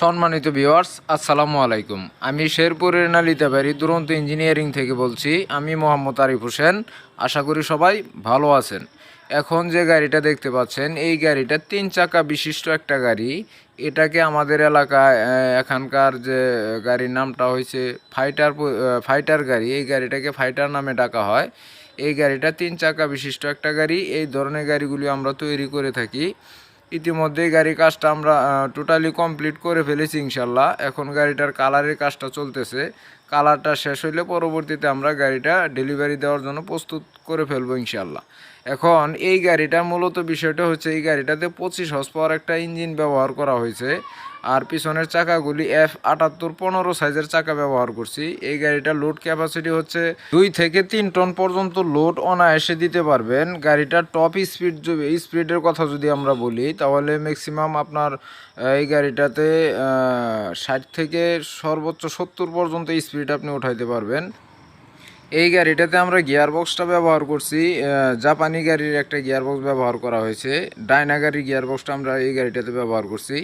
সম্মানিত ভিউয়ার্স আসসালামু আলাইকুম। আমি শেরপুরের নালিতাবাড়ি দুরন্ত ইঞ্জিনিয়ারিং থেকে বলছি। আমি মোহাম্মদ আরিফ হোসেন। আশা করি সবাই ভালো আছেন। এখন যে গাড়িটা দেখতে পাচ্ছেন, এই গাড়িটা তিন চাকা বিশিষ্ট একটা গাড়ি। এটাকে আমাদের এলাকায় এখানকার যে গাড়ির নামটা হয়েছে ফাইটার ফাইটার গাড়ি। এই গাড়িটাকে ফাইটার নামে ডাকা হয়। এই গাড়িটা তিন চাকা বিশিষ্ট একটা গাড়ি। এই ধরনের গাড়িগুলি আমরা তৈরি করে থাকি। ইতিমধ্যেই গাড়ি কাজটা আমরা টোটালি কমপ্লিট করে ফেলেছি ইনশাল্লাহ। এখন গাড়িটার কালারের কাজটা চলতেছে। কালারটা শেষ হইলে পরবর্তীতে আমরা গাড়িটা ডেলিভারি দেওয়ার জন্য প্রস্তুত করে ফেলব ইনশাল্লাহ। এখন এই গাড়িটা মূলত বিষয়টা হচ্ছে, এই গাড়িটাতে পঁচিশ হস পাওয়ার একটা ইঞ্জিন ব্যবহার করা হয়েছে। আর পিছনের চাকাগুলি এফ আটাত্তর পনেরো সাইজের চাকা ব্যবহার করছি। এই গাড়িটার লোড ক্যাপাসিটি হচ্ছে দুই থেকে তিন টন পর্যন্ত লোড অনায়াসে দিতে পারবেন। গাড়িটার টপ স্পিড স্পিডের কথা যদি আমরা বলি, তাহলে ম্যাক্সিমাম আপনার এই গাড়িটাতে ষাট থেকে সর্বোচ্চ সত্তর পর্যন্ত স্পিড আপনি উঠাইতে পারবেন। এই গাড়িটাতে আমরা গিয়ার বক্সটা ব্যবহার করছি জাপানি গাড়ির একটা গিয়ার বক্স ব্যবহার করা হয়েছে, ডায়না গাড়ির গিয়ার বক্সটা আমরা এই গাড়িটাতে ব্যবহার করছি।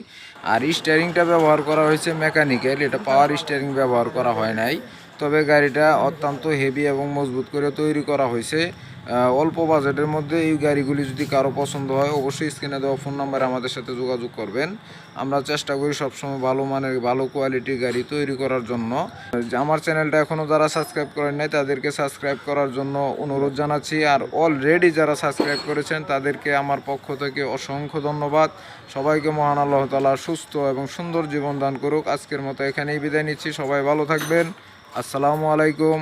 আর স্টিয়ারিংটা ব্যবহার করা হয়েছে মেকানিক্যাল এটা পাওয়ার স্টিয়ারিং ব্যবহার করা হয় নাই। তবে গাড়িটা অত্যন্ত হেভি এবং মজবুত করে তৈরি করা হয়েছে। অল্প বাজেটের মধ্যে এই গাড়িগুলি যদি কারও পছন্দ হয়, অবশ্যই স্ক্রিনে দেওয়া ফোন নাম্বারে আমাদের সাথে যোগাযোগ করবেন। আমরা চেষ্টা করি সবসময় ভালো মানের, ভালো কোয়ালিটির গাড়ি তৈরি করার জন্য। আমার চ্যানেলটা এখনও যারা সাবস্ক্রাইব করেন নাই, তাদেরকে সাবস্ক্রাইব করার জন্য অনুরোধ জানাচ্ছি। আর অলরেডি যারা সাবস্ক্রাইব করেছেন, তাদেরকে আমার পক্ষ থেকে অসংখ্য ধন্যবাদ। সবাইকে মহান আল্লাহ তালা সুস্থ এবং সুন্দর জীবন দান করুক। আজকের মতো এখানেই বিদায় নিচ্ছি। সবাই ভালো থাকবেন। আসসালামু আলাইকুম।